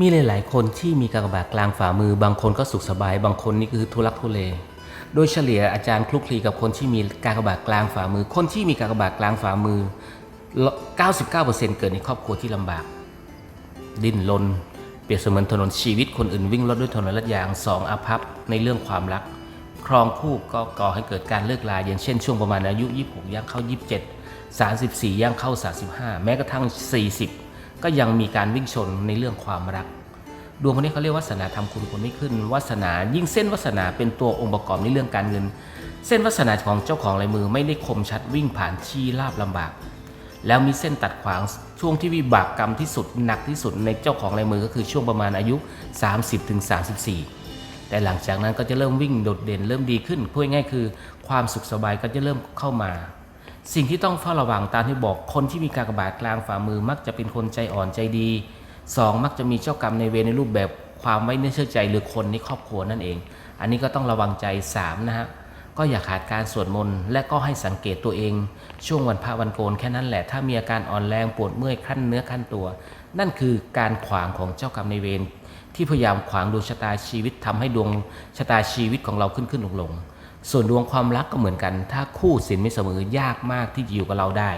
มีหลาย ๆ คนที่มีกากบาทกลางฝ่ามือบางคนก็สุขสบาย บางคนนี่คือทุลักทุเล โดยเฉลี่ยอาจารย์คลุกคลีกับคนที่มีกากบาทกลางฝ่ามือ คนที่มีกากบาทกลางฝ่ามือ 99%เกิดในครอบครัวที่ลำบาก ดิ้นรนเปรียบเสมือนถนนชีวิตคนอื่นวิ่งรถด้วยถนนลาดยางสองอภัพในเรื่องความรัก ครองคู่ก็ก่อให้เกิดการเลิกลาอย่างเช่นช่วงประมาณอายุ 26ย่างเข้า 27 34ย่างเข้า 35 แม้กระทั่ง 40 ก็ยังมีการวิ่งชนในเรื่องความรัก ดวงคนนี้เขาเรียกวาสนาทำคุณคนไม่ขึ้นวาสนายิ่งเส้นวาสนาเป็นตัวองค์ประกอบในเรื่องการเงิน เส้นวาสนาของเจ้าของลายมือไม่ได้คมชัดวิ่งผ่านที่ราบลำบาก แล้วมีเส้นตัดขวางช่วงที่วิบากกรรมที่สุดหนักที่สุดในเจ้าของลายมือก็คือช่วงประมาณอายุ 30-34แต่หลังจากนั้นก็จะเริ่มวิ่งโดดเด่นเริ่มดีขึ้นพูดง่ายๆคือความสุขสบายก็จะเริ่มเข้ามา สิ่งที่ต้องเฝ้าระวังตามที่บอกคนที่มีกากบาทกลางฝ่ามือ มักจะเป็นคนใจอ่อนใจดีสองมักจะมีเจ้ากรรมในเวรในรูปแบบความไว้เนื้อเชื่อใจหรือคนในครอบครัวนั่นเอง อันนี้ก็ต้องระวังใจสามนะฮะก็อย่าขาดการสวดมนต์และก็ให้สังเกตตัวเอง ช่วงวันพระวันโกนแค่นั้นแหละถ้ามีอาการอ่อนแรงปวดเมื่อยขั้นเนื้อขั้นตัว นั่นคือการขวางของเจ้ากรรมในเวรที่พยายามขวางดวงชะตาชีวิตทำให้ดวงชะตาชีวิตของเราขึ้นขึ้นลงลง ส่วนดวงความรักก็เหมือนกัน ถ้าคู่สินไม่เสมอยากมากที่จะอยู่กับเราได้